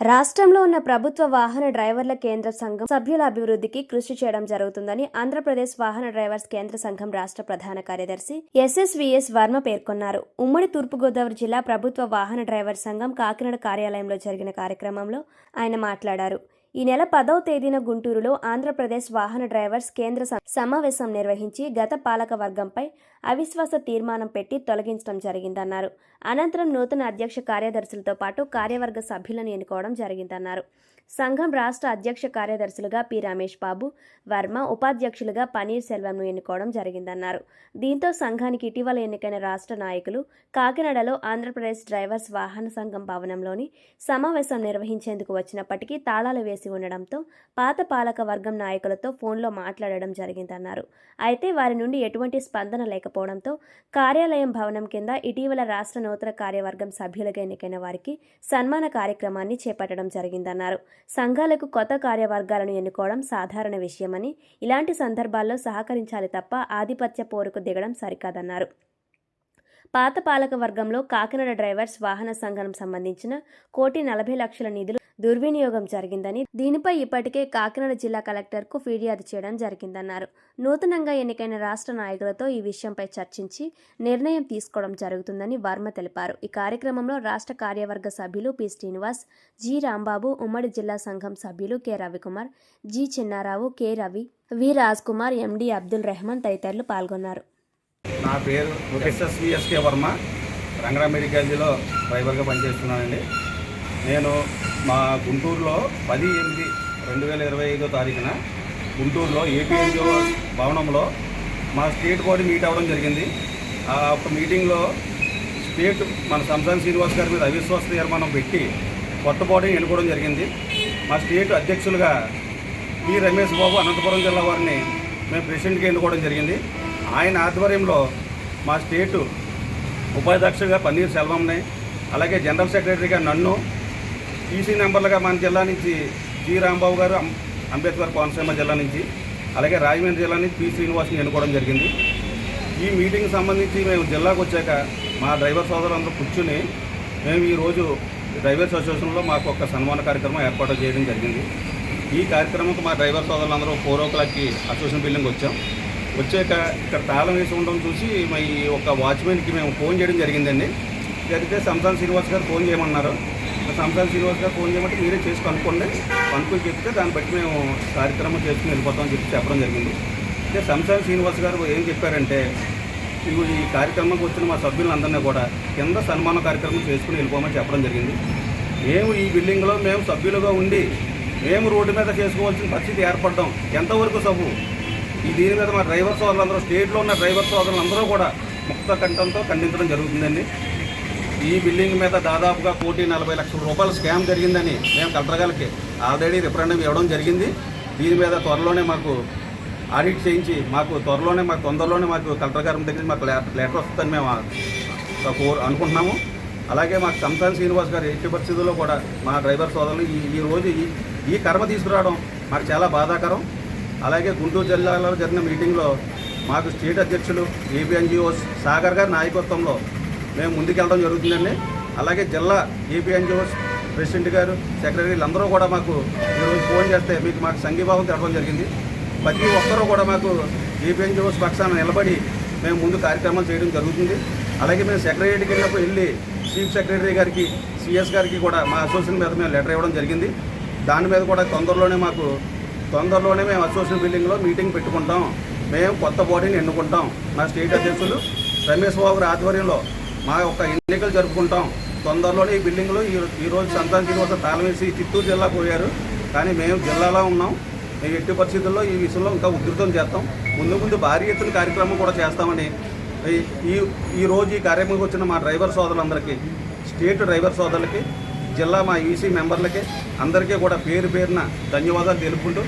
రాష్ట్రంలో ఉన్న ప్రభుత్వ వాహన డ్రైవర్ల కేంద్ర సంఘం సభ్యుల అభివృద్ధికి కృషి చేయడం జరుగుతుందని ఆంధ్రప్రదేశ్ వాహన డ్రైవర్స్ కేంద్ర సంఘం రాష్ట్ర ప్రధాన కార్యదర్శి ఎస్ఎస్విఎస్ వర్మ పేర్కొన్నారు. ఉమ్మడి తూర్పుగోదావరి జిల్లా ప్రభుత్వ వాహన డ్రైవర్ సంఘం కాకినాడ కార్యాలయంలో జరిగిన కార్యక్రమంలో ఆయన మాట్లాడారు. ఈ నెల పదవ తేదీన గుంటూరులో ఆంధ్రప్రదేశ్ వాహన డ్రైవర్స్ కేంద్ర సమావేశం నిర్వహించి గత పాలక వర్గంపై అవిశ్వాస తీర్మానం పెట్టి తొలగించడం జరిగిందన్నారు. అనంతరం నూతన అధ్యక్ష కార్యదర్శులతో పాటు కార్యవర్గ సభ్యులను ఎన్నుకోవడం జరిగిందన్నారు. సంఘం రాష్ట్ర అధ్యక్ష కార్యదర్శులుగా పి రమేష్ బాబు వర్మ ఉపాధ్యక్షులుగా పనీర్ సెల్వంను ఎన్నుకోవడం జరిగిందన్నారు. దీంతో సంఘానికి ఇటీవల ఎన్నికైన రాష్ట్ర నాయకులు కాకినాడలో ఆంధ్రప్రదేశ్ డ్రైవర్స్ వాహన సంఘం భవనంలోని సమావేశం నిర్వహించేందుకు వచ్చినప్పటికీ తాళాలు వేసి ఉండడంతో పాత పాలక వర్గం నాయకులతో ఫోన్లో మాట్లాడడం జరిగిందన్నారు. అయితే వారి నుండి ఎటువంటి స్పందన లేకపోవడంతో కార్యాలయం భవనం కింద ఇటీవల రాష్ట్ర నూతన కార్యవర్గం సభ్యులుగా ఎన్నికైన వారికి సన్మాన కార్యక్రమాన్ని చేపట్టడం జరిగిందన్నారు. సంఘాలకు కొత్త కార్యవర్గాలను ఎన్నుకోవడం సాధారణ విషయమని ఇలాంటి సందర్భాల్లో సహకరించాలి తప్ప ఆధిపత్య పోరుకు దిగడం సరికాదన్నారు. పాత పాలక వర్గంలో కాకినాడ డ్రైవర్స్ వాహన సంఘం సంబంధించిన కోటి నలభై లక్షల నిధులు దుర్వినియోగం జరిగిందని దీనిపై ఇప్పటికే కాకినాడ జిల్లా కలెక్టర్కు ఫిర్యాదు చేయడం జరిగిందన్నారు. నూతనంగా ఎన్నికైన రాష్ట్ర నాయకులతో ఈ విషయంపై చర్చించి నిర్ణయం తీసుకోవడం జరుగుతుందని వర్మ తెలిపారు. ఈ కార్యక్రమంలో రాష్ట్ర కార్యవర్గ సభ్యులు పి. శ్రీనివాస్ జి. రాంబాబు ఉమ్మడి జిల్లా సంఘం సభ్యులు K. Ravikumar G. Chinnarao K. Ravi V. Raj Kumar MD Abdul Rehman తదితరులు పాల్గొన్నారు. నా పేరు ఎస్ఎస్విఎస్కే వర్మ. రంగరామిడి కాలేజీలో డ్రైవర్గా పనిచేస్తున్నానండి. నేను మా గుంటూరులో పది ఎనిమిది రెండు వేల ఇరవై ఐదో తారీఖున గుంటూరులో ఏపీఎన్జిఓ భవనంలో మా స్టేట్ బాడీ మీట్ అవ్వడం జరిగింది. ఆ ఒక మీటింగ్లో స్టేట్ మన సంసాన్ శ్రీనివాస్ గారి మీద అవిశ్వాస తీర్మానం పెట్టి కొత్త బాడీని ఎన్నుకోవడం జరిగింది. మా స్టేట్ అధ్యక్షులుగా పి రమేష్ బాబు అనంతపురం జిల్లా వారిని మేము ప్రెసిడెంట్గా ఎన్నుకోవడం జరిగింది. ఆయన ఆధ్వర్యంలో మా స్టేటు ఉపాధ్యక్షుడిగా పన్నీర్ సెల్వంని అలాగే జనరల్ సెక్రటరీగా నన్ను టీసీ నెంబర్లుగా మన జిల్లా నుంచి జి రాంబాబు గారు అంబేద్కర్ కోనసీమ జిల్లా నుంచి అలాగే రాజమండ్రి జిల్లా నుంచి పి శ్రీనివాస్ని ఎన్నుకోవడం జరిగింది. ఈ మీటింగ్ సంబంధించి మేము జిల్లాకు వచ్చాక మా డ్రైవర్ సోదరులందరూ కూర్చుని మేము ఈరోజు డ్రైవర్స్ అసోసియేషన్లో మాకు ఒక సన్మాన కార్యక్రమం ఏర్పాటు చేయడం జరిగింది. ఈ కార్యక్రమంకు మా డ్రైవర్ సోదరులందరూ ఫోర్ ఓ క్లాక్కి అసోసియేషన్ బిల్డింగ్ వచ్చాం. వచ్చాక ఇక్కడ తాళం వేసి ఉండడం చూసి మా ఈ ఒక వాచ్మెన్కి మేము ఫోన్ చేయడం జరిగిందండి. జరిగితే సంసాన్ శ్రీనివాస్ గారు ఫోన్ చేయమన్నారు. సంసాన్ శ్రీనివాస్ గారు ఫోన్ చేయమంటే మీరే చేసి కనుక్కోండి కనుక్కొని చెప్తే దాన్ని బట్టి మేము కార్యక్రమం చేసుకుని వెళ్ళిపోతామని చెప్పి చెప్పడం జరిగింది. అయితే సంసాన్ శ్రీనివాస్ గారు ఏం చెప్పారంటే ఇవి ఈ కార్యక్రమంకి వచ్చిన మా సభ్యులందరినీ కూడా కింద సన్మాన కార్యక్రమం చేసుకుని వెళ్ళిపోమని చెప్పడం జరిగింది. మేము ఈ బిల్డింగ్లో మేము సభ్యులుగా ఉండి మేము రోడ్డు మీద చేసుకోవాల్సిన పరిస్థితి ఏర్పడడం. ఎంతవరకు సబు ఈ దీని మీద మా డ్రైవర్ సోదరులందరూ స్టేట్లో ఉన్న డ్రైవర్ సోదరులందరూ కూడా ముక్త కంఠంతో ఖండించడం జరుగుతుందండి. ఈ బిల్డింగ్ మీద దాదాపుగా కోటి నలభై లక్షల రూపాయల స్కామ్ జరిగిందని మేము కలెక్టర్ గారికి ఆల్రెడీ రిఫరెండం ఇవ్వడం జరిగింది. దీని మీద త్వరలోనే మాకు ఆడిట్ చేయించి మాకు త్వరలోనే మాకు తొందరలోనే మాకు కలెక్టర్ గారి దగ్గర మాకు లే- లెటర్ వస్తుందని మేము కోరు అనుకుంటున్నాము. అలాగే మాకు సంతాన్ శ్రీనివాస్ గారు ఎట్టి పరిస్థితుల్లో కూడా మా డ్రైవర్ సోదరులు ఈ ఈ రోజు ఈ ఈ కర్మ తీసుకురావడం మాకు చాలా బాధాకరం. అలాగే గుంటూరు జిల్లాలో జరిగిన మీటింగ్లో మాకు స్టేట్ అధ్యక్షులు ఏపీఎన్జిఓస్ సాగర్ గారి నాయకత్వంలో మేము ముందుకెళ్ళడం జరుగుతుందండి. అలాగే జిల్లా ఏపీఎన్జిఓస్ ప్రెసిడెంట్ గారు సెక్రటరీలు అందరూ కూడా మాకు ఈరోజు ఫోన్ చేస్తే మీకు మాకు సంఘీభావం తెలపడం జరిగింది. ప్రతి ఒక్కరూ కూడా మాకు ఏపీఎన్జిఓస్ పక్షాన నిలబడి మేము ముందు కార్యక్రమాలు చేయడం జరుగుతుంది. అలాగే మేము సెక్రటరీకి వెళ్ళినప్పుడు వెళ్ళి చీఫ్ సెక్రటరీ గారికి సిఎస్ గారికి కూడా మా అసోసియేషన్ మీద మేము లెటర్ ఇవ్వడం జరిగింది. దాని మీద కూడా తొందరలోనే మాకు తొందరలోనే మేము అసోసియేషన్ బిల్డింగ్లో మీటింగ్ పెట్టుకుంటాం. మేము కొత్త బాడీని ఎన్నుకుంటాం. మా స్టేట్ అధ్యక్షులు రమేష్ బాబు ఆధ్వర్యంలో మా యొక్క ఎన్నికలు జరుపుకుంటాం. తొందరలోనే ఈ బిల్డింగ్లో ఈ ఈ రోజు సంతాన శ్రీనివాస తాళం వేసి చిత్తూరు జిల్లా పోయారు. కానీ మేము జిల్లాలో ఉన్నాం. మేము ఎట్టి పరిస్థితుల్లో ఈ విషయంలో ఇంకా ఉధృతం చేస్తాం. ముందు ముందు భారీ ఎత్తున కార్యక్రమం కూడా చేస్తామని ఈ- ఈ రోజు ఈ కార్యక్రమంకి వచ్చిన మా డ్రైవర్ సోదరులందరికీ స్టేట్ డ్రైవర్ సోదరులకి జిల్లా మా ఈసీ మెంబర్లకి అందరికీ కూడా పేరు పేరున ధన్యవాదాలు తెలుపుకుంటూ